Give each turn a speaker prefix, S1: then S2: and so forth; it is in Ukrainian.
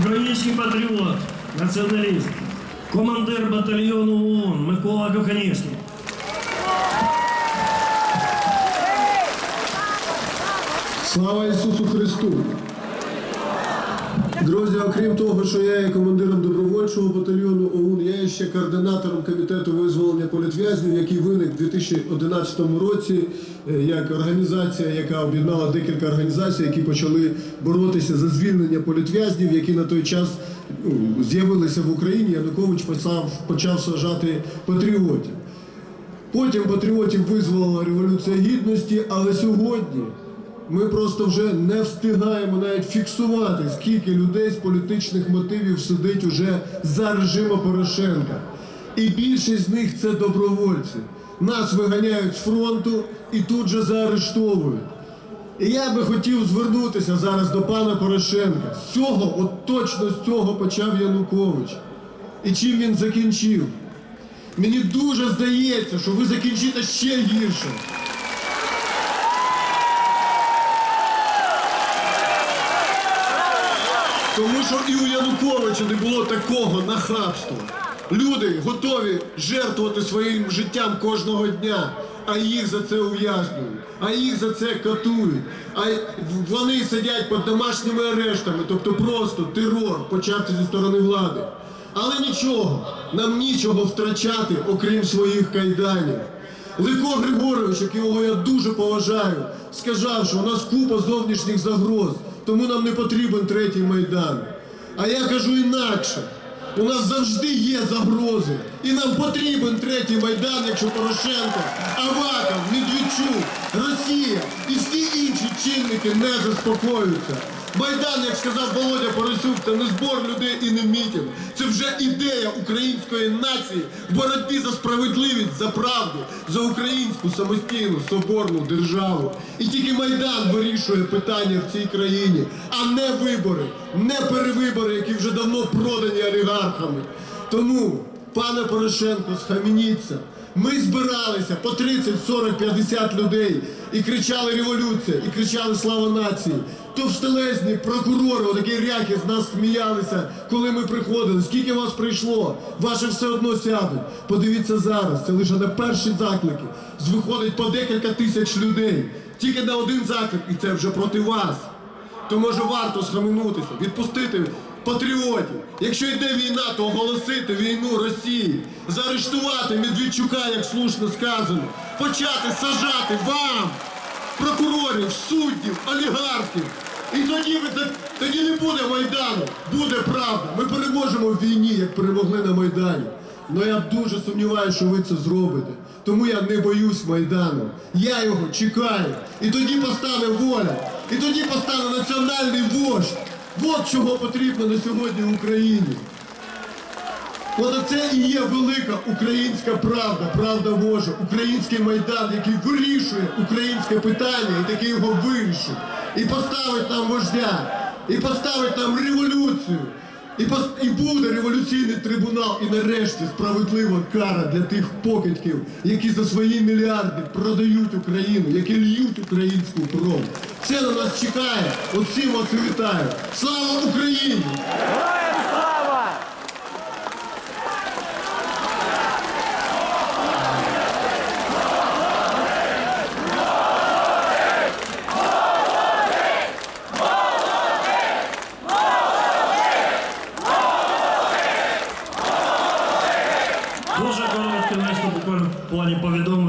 S1: Український патріот, націоналіст, командир батальйону ООН Микола Коханівський.
S2: Слава Ісусу Христу! Друзі, окрім того, що я є командиром добровольчого батальйону ОУН, я є ще координатором комітету визволення політв'язнів, який виник у 2011 році е, як організація, яка об'єднала декілька організацій, які почали боротися за звільнення політв'язнів, які на той час ну, з'явилися в Україні. Янукович почав, почав сажати патріотів. Потім патріотів визволила Революція Гідності, але сьогодні ми просто вже не встигаємо навіть фіксувати, скільки людей з політичних мотивів сидить уже за режимом Порошенка. І більшість з них це добровольці. Нас виганяють з фронту і тут же заарештовують. І я би хотів звернутися зараз до пана Порошенка. З цього, от точно з цього почав Янукович. І чим він закінчив? Мені дуже здається, що ви закінчите ще гірше. Тому що і у Януковича не було такого нахабства. Люди готові жертвувати своїм життям кожного дня, а їх за це ув'язнюють, а їх за це катують. А вони сидять під домашніми арештами, тобто просто терор почався зі сторони влади. Але нічого, нам нічого втрачати, окрім своїх кайданів. Лико Григорович, якого я дуже поважаю, сказав, що у нас купа зовнішніх загроз, тому нам не потрібен третій майдан. А я кажу інакше. У нас завжди є загрози, і нам потрібен третій майдан, якщо Порошенко, Аваков, Медведчук, Росія і всі інші чинники не заспокоюються. Майдан, як сказав Володя Поросюк, це не збор людей і не мітинг. Це вже ідея української нації в боротьбі за справедливість, за правду, за українську самостійну соборну державу. І тільки Майдан вирішує питання в цій країні, а не вибори, не перевибори, які вже давно продані олігархами. Тому, пане Порошенко, схаменіться. Ми збиралися по 30, 40, 50 людей і кричали революція, і кричали слава нації. Товстелезні прокурори, отакі ряки з нас сміялися, коли ми приходили. Скільки вас прийшло? Ваші все одно сядуть. Подивіться зараз, це лише на перші заклики. Виходить по декілька тисяч людей. Тільки на один заклик, і це вже проти вас. То може варто схаменутися, відпустити патріотів. Якщо йде війна, то оголосити війну Росії, заарештувати Медведчука, як слушно сказано, почати сажати вам, прокурорів, суддів, олігархів. І тоді, тоді не буде Майдану, буде правда. Ми переможемо в війні, як перемогли на Майдані. Ну я дуже сумніваюся, що ви це зробите. Тому я не боюсь Майдану. Я його чекаю. І тоді постане воля. І тоді постане національний вождь. От чого потрібно на сьогодні в Україні. От це і є велика українська правда, правда Божа, український майдан, який вирішує українське питання, і такий його вирішить. І поставить нам вождя, і поставить нам революцію. І, пос- і буде революційний трибунал, і нарешті справедлива кара для тих покидьків, які за свої мільярди продають Україну, які льють українську кров. Це на нас чекає. От всім вас вітаю. Слава Україні!
S1: Плані повідомлення.